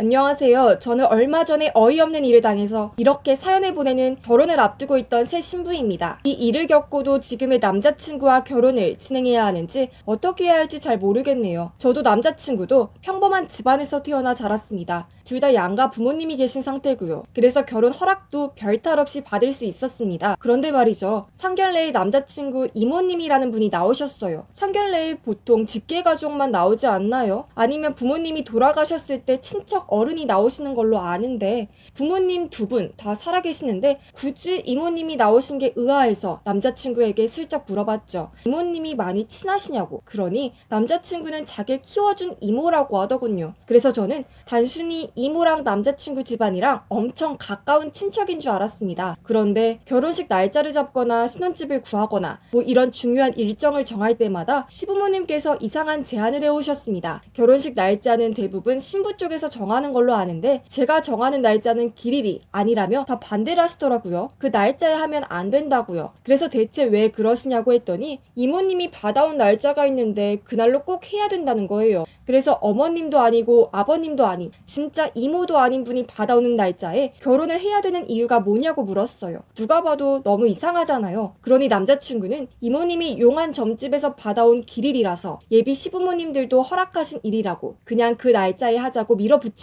안녕하세요. 저는 얼마 전에 어이없는 일을 당해서 이렇게 사연을 보내는 결혼을 앞두고 있던 새 신부입니다. 이 일을 겪고도 지금의 남자친구와 결혼을 진행해야 하는지 어떻게 해야 할지 잘 모르겠네요. 저도 남자친구도 평범한 집안에서 태어나 자랐습니다. 둘 다 양가 부모님이 계신 상태고요. 그래서 결혼 허락도 별탈 없이 받을 수 있었습니다. 그런데 말이죠. 상견례에 남자친구 이모님이라는 분이 나오셨어요. 상견례에 보통 직계 가족만 나오지 않나요? 아니면 부모님이 돌아가셨을 때 친척 어른이 나오시는 걸로 아는데 부모님 두 분 다 살아계시는데 굳이 이모님이 나오신 게 의아해서 남자친구에게 슬쩍 물어봤죠. 이모님이 많이 친하시냐고. 그러니 남자친구는 자기를 키워준 이모라고 하더군요. 그래서 저는 단순히 이모랑 남자친구 집안이랑 엄청 가까운 친척인 줄 알았습니다. 그런데 결혼식 날짜를 잡거나 신혼집을 구하거나 뭐 이런 중요한 일정을 정할 때마다 시부모님께서 이상한 제안을 해오셨습니다. 결혼식 날짜는 대부분 신부 쪽에서 정하 는 걸로 아는데 제가 정하는 날짜는 길일이 아니라며 다 반대를 하시더라고요. 그 날짜에 하면 안 된다고요. 그래서 대체 왜 그러시냐고 했더니 이모님이 받아온 날짜가 있는데 그날로 꼭 해야 된다는 거예요. 그래서 어머님도 아니고 아버님도 아닌 진짜 이모도 아닌 분이 받아오는 날짜에 결혼을 해야 되는 이유가 뭐냐고 물었어요. 누가 봐도 너무 이상하잖아요. 그러니 남자친구는 이모님이 용한 점집에서 받아온 길일이라서 예비 시부모님들도 허락하신 일이라고 그냥 그 날짜에 하자고 밀어붙이네요.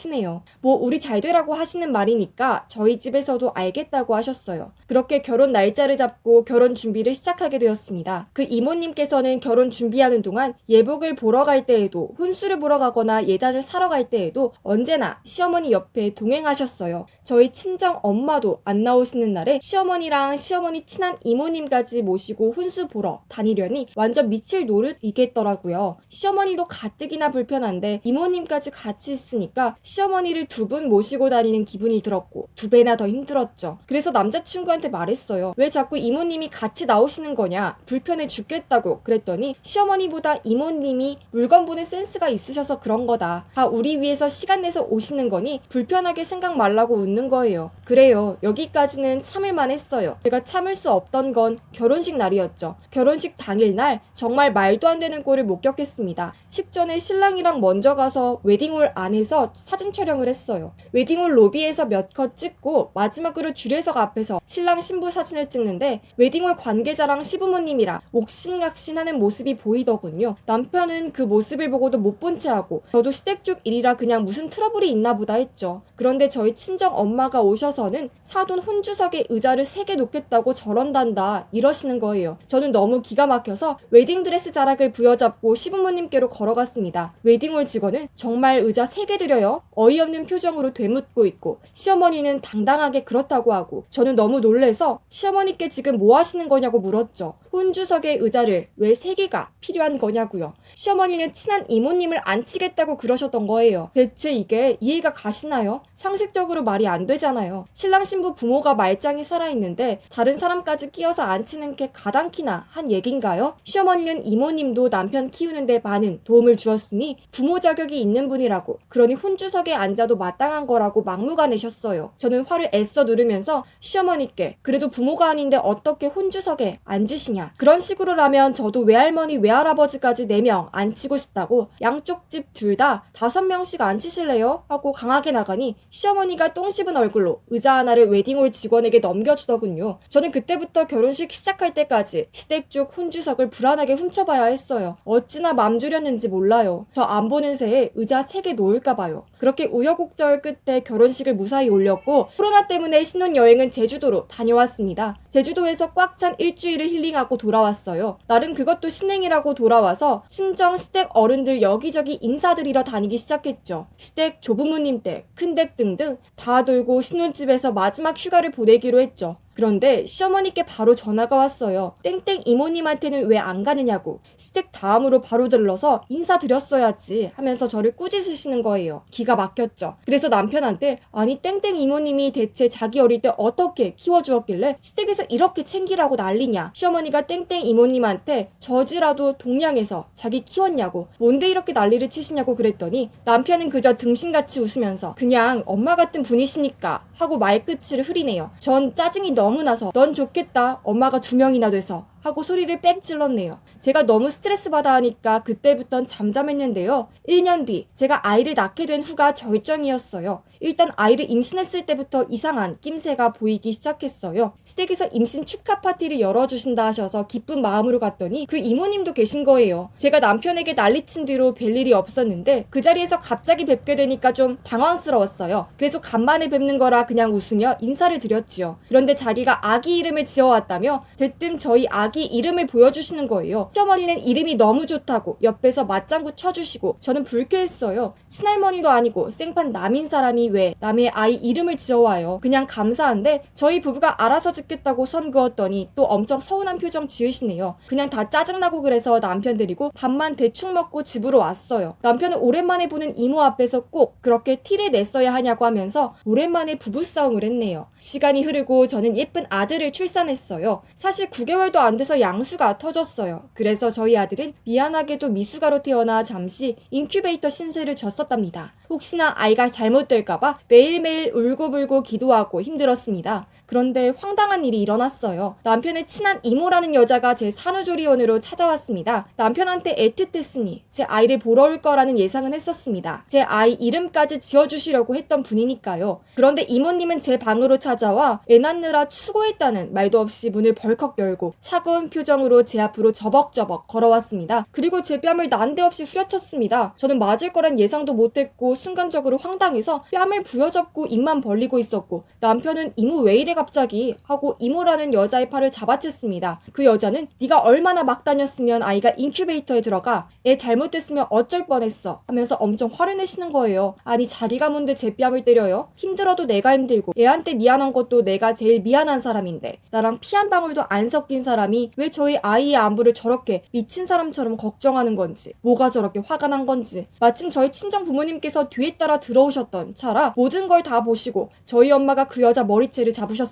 뭐 우리 잘 되라고 하시는 말이니까 저희 집에서도 알겠다고 하셨어요. 그렇게 결혼 날짜를 잡고 결혼 준비를 시작하게 되었습니다. 그 이모님께서는 결혼 준비하는 동안 예복을 보러 갈 때에도 혼수를 보러 가거나 예단을 사러 갈 때에도 언제나 시어머니 옆에 동행하셨어요. 저희 친정 엄마도 안 나오시는 날에 시어머니랑 시어머니 친한 이모님까지 모시고 혼수 보러 다니려니 완전 미칠 노릇이겠더라고요. 시어머니도 가뜩이나 불편한데 이모님까지 같이 있으니까 시어머니를 두 분 모시고 다니는 기분이 들었고 두 배나 더 힘들었죠. 그래서 남자친구한테 말했어요. 왜 자꾸 이모님이 같이 나오시는 거냐? 불편해 죽겠다고 그랬더니 시어머니보다 이모님이 물건 보는 센스가 있으셔서 그런 거다. 다 우리 위해서 시간 내서 오시는 거니 불편하게 생각 말라고 웃는 거예요. 그래요. 여기까지는 참을만 했어요. 제가 참을 수 없던 건 결혼식 날이었죠. 결혼식 당일날 정말 말도 안 되는 꼴을 목격했습니다. 식전에 신랑이랑 먼저 가서 웨딩홀 안에서 사진 촬영을 했어요. 웨딩홀 로비에서 몇 컷 찍고 마지막으로 주례석 앞에서 신랑 신부 사진을 찍는데 웨딩홀 관계자랑 시부모님이랑 옥신각신하는 모습이 보이더군요. 남편은 그 모습을 보고도 못 본 채 하고 저도 시댁 쪽 일이라 그냥 무슨 트러블이 있나 보다 했죠. 그런데 저희 친정 엄마가 오셔서는 사돈 혼주석에 의자를 세 개 놓겠다고 저런단다 이러시는 거예요. 저는 너무 기가 막혀서 웨딩드레스 자락을 부여잡고 시부모님께로 걸어갔습니다. 웨딩홀 직원은 정말 의자 세 개 드려요? 어이없는 표정으로 되묻고 있고 시어머니는 당당하게 그렇다고 하고 저는 너무 놀래서 시어머니께 지금 뭐 하시는 거냐고 물었죠. 혼주석의 의자를 왜 세 개가 필요한 거냐고요. 시어머니는 친한 이모님을 앉히겠다고 그러셨던 거예요. 대체 이게 이해가 가시나요? 상식적으로 말이 안 되잖아요. 신랑 신부 부모가 말짱이 살아있는데 다른 사람까지 끼어서 앉히는 게 가당키나 한 얘긴가요? 시어머니는 이모님도 남편 키우는데 많은 도움을 주었으니 부모 자격이 있는 분이라고 그러니 혼주석에 앉아도 마땅한 거라고 막무가내셨어요. 저는 화를 애써 누르면서 시어머니께 그래도 부모가 아닌데 어떻게 혼주석에 앉으시냐 그런 식으로라면 저도 외할머니 외할아버지까지 4명 앉히고 싶다고 양쪽 집 둘다 다섯 명씩 앉히실래요? 하고 강하게 나가니 시어머니가 똥 씹은 얼굴로 의자 하나를 웨딩홀 직원에게 넘겨주더군요. 저는 그때부터 결혼식 시작할 때까지 시댁 쪽 혼주석을 불안하게 훔쳐봐야 했어요. 어찌나 맘 졸였는지 몰라요. 저 안 보는 새에 의자 3개 놓을까봐요. 그렇게 우여곡절 끝에 결혼식을 무사히 올렸고 코로나 때문에 신혼여행은 제주도로 다녀왔습니다. 제주도에서 꽉 찬 일주일을 힐링하 고 돌아왔어요. 나름 그것도 신행이라고 돌아와서 친정 시댁 어른들 여기저기 인사드리러 다니기 시작했죠. 시댁 조부모님 댁, 큰댁 등등 다 돌고 신혼집에서 마지막 휴가를 보내기로 했죠. 그런데 시어머니께 바로 전화가 왔어요. 땡땡 이모님한테는 왜 안 가느냐고. 시댁 다음으로 바로 들러서 인사드렸어야지 하면서 저를 꾸짖으시는 거예요. 기가 막혔죠. 그래서 남편한테 아니 땡땡 이모님이 대체 자기 어릴 때 어떻게 키워주었길래 시댁에서 이렇게 챙기라고 난리냐. 시어머니가 땡땡 이모님한테 저지라도 동양에서 자기 키웠냐고. 뭔데 이렇게 난리를 치시냐고 그랬더니 남편은 그저 등신같이 웃으면서 그냥 엄마 같은 분이시니까 하고 말끝을 흐리네요. 전 짜증이 너무 나서 넌 좋겠다. 엄마가 두 명이나 돼서 하고 소리를 빽 질렀네요. 제가 너무 스트레스 받아 하니까 그때부턴 잠잠했는데요. 1년 뒤 제가 아이를 낳게 된 후가 절정이었어요. 일단 아이를 임신했을 때부터 이상한 낌새가 보이기 시작했어요. 시댁에서 임신 축하 파티를 열어주신다 하셔서 기쁜 마음으로 갔더니 그 이모님도 계신 거예요. 제가 남편에게 난리친 뒤로 뵐 일이 없었는데 그 자리에서 갑자기 뵙게 되니까 좀 당황스러웠어요. 그래서 간만에 뵙는 거라 그냥 웃으며 인사를 드렸지요. 그런데 자기가 아기 이름을 지어왔다며 대뜸 저희 아기 이름을 보여주시는 거예요. 시어머니는 이름이 너무 좋다고 옆에서 맞장구 쳐주시고 저는 불쾌했어요. 친할머니도 아니고 생판 남인 사람이 왜 남의 아이 이름을 지어와요. 그냥 감사한데 저희 부부가 알아서 짓겠다고 선 그었더니 또 엄청 서운한 표정 지으시네요. 그냥 다 짜증나고 그래서 남편 데리고 밥만 대충 먹고 집으로 왔어요. 남편은 오랜만에 보는 이모 앞에서 꼭 그렇게 티를 냈어야 하냐고 하면서 오랜만에 부부싸움을 했네요. 시간이 흐르고 저는 예쁜 아들을 출산했어요. 사실 9개월도 안 돼서 양수가 터졌어요. 그래서 저희 아들은 미안하게도 미숙아로 태어나 잠시 인큐베이터 신세를 졌었답니다. 혹시나 아이가 잘못될까봐 매일매일 울고불고 기도하고 힘들었습니다. 그런데 황당한 일이 일어났어요. 남편의 친한 이모라는 여자가 제 산후조리원으로 찾아왔습니다. 남편한테 애틋했으니 제 아이를 보러 올 거라는 예상은 했었습니다. 제 아이 이름까지 지어주시려고 했던 분이니까요. 그런데 이모님은 제 방으로 찾아와 애 낳느라 추고했다는 말도 없이 문을 벌컥 열고 차가운 표정으로 제 앞으로 저벅저벅 걸어왔습니다. 그리고 제 뺨을 난데없이 후려쳤습니다. 저는 맞을 거란 예상도 못했고 순간적으로 황당해서 뺨을 부여잡고 입만 벌리고 있었고 남편은 이모 왜 이래 갑자기 하고 이모라는 여자의 팔을 잡아챘습니다. 그 여자는 네가 얼마나 막 다녔으면 아이가 인큐베이터에 들어가 애 잘못됐으면 어쩔 뻔했어 하면서 엄청 화를 내시는 거예요. 아니 자기가 뭔데 제 뺨을 때려요? 힘들어도 내가 힘들고 애한테 미안한 것도 내가 제일 미안한 사람인데 나랑 피 한 방울도 안 섞인 사람이 왜 저희 아이의 안부를 저렇게 미친 사람처럼 걱정하는 건지 뭐가 저렇게 화가 난 건지 마침 저희 친정 부모님께서 뒤에 따라 들어오셨던 차라 모든 걸 다 보시고 저희 엄마가 그 여자 머리채를 잡으셨습니다.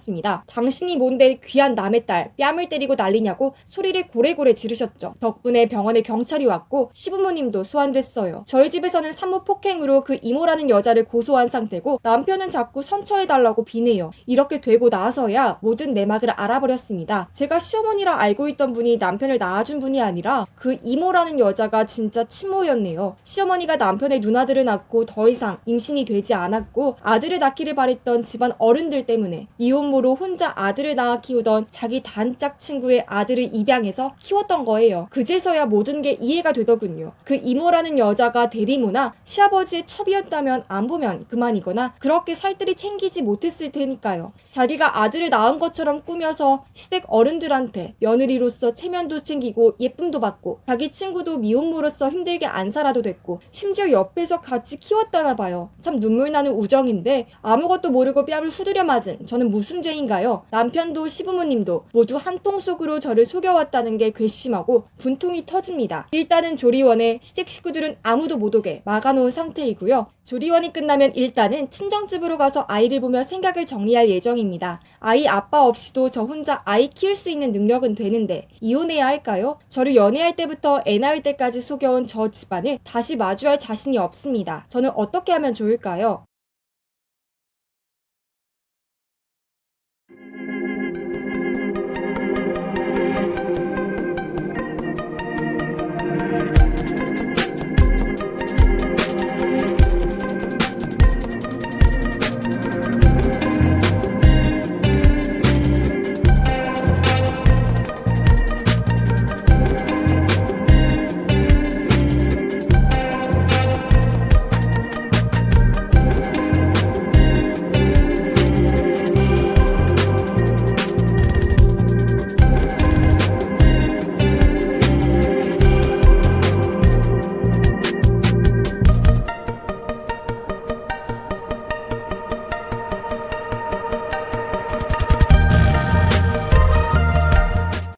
당신이 뭔데 귀한 남의 딸 뺨을 때리고 난리냐고 소리를 고래고래 지르셨죠. 덕분에 병원에 경찰이 왔고 시부모님도 소환됐어요. 저희 집에서는 산모 폭행으로 그 이모라는 여자를 고소한 상태고 남편은 자꾸 선처해달라고 비네요. 이렇게 되고 나서야 모든 내막을 알아버렸습니다. 제가 시어머니라 알고 있던 분이 남편을 낳아준 분이 아니라 그 이모라는 여자가 진짜 친모였네요. 시어머니가 남편의 누나들을 낳고 더 이상 임신이 되지 않았고 아들을 낳기를 바랬던 집안 어른들 때문에 이혼 모로 혼자 아들을 낳아 키우던 자기 단짝 친구의 아들을 입양해서 키웠던 거예요. 그제서야 모든 게 이해가 되더군요. 그 이모라는 여자가 대리모나 시아버지의 첩이었다면 안 보면 그만이거나 그렇게 살뜰히 챙기지 못했을 테니까요. 자기가 아들을 낳은 것처럼 꾸며서 시댁 어른들한테 며느리로서 체면도 챙기고 예쁨도 받고 자기 친구도 미혼모로서 힘들게 안 살아도 됐고 심지어 옆에서 같이 키웠다나 봐요. 참 눈물 나는 우정인데 아무것도 모르고 뺨을 후드려 맞은 저는 무슨 죄인가요? 남편도 시부모님도 모두 한 통 속으로 저를 속여왔다는 게 괘씸하고 분통이 터집니다. 일단은 조리원에 시댁 식구들은 아무도 못 오게 막아놓은 상태이고요. 조리원이 끝나면 일단은 친정집으로 가서 아이를 보며 생각을 정리할 예정입니다. 아이 아빠 없이도 저 혼자 아이 키울 수 있는 능력은 되는데 이혼해야 할까요? 저를 연애할 때부터 애 낳을 때까지 속여온 저 집안을 다시 마주할 자신이 없습니다. 저는 어떻게 하면 좋을까요?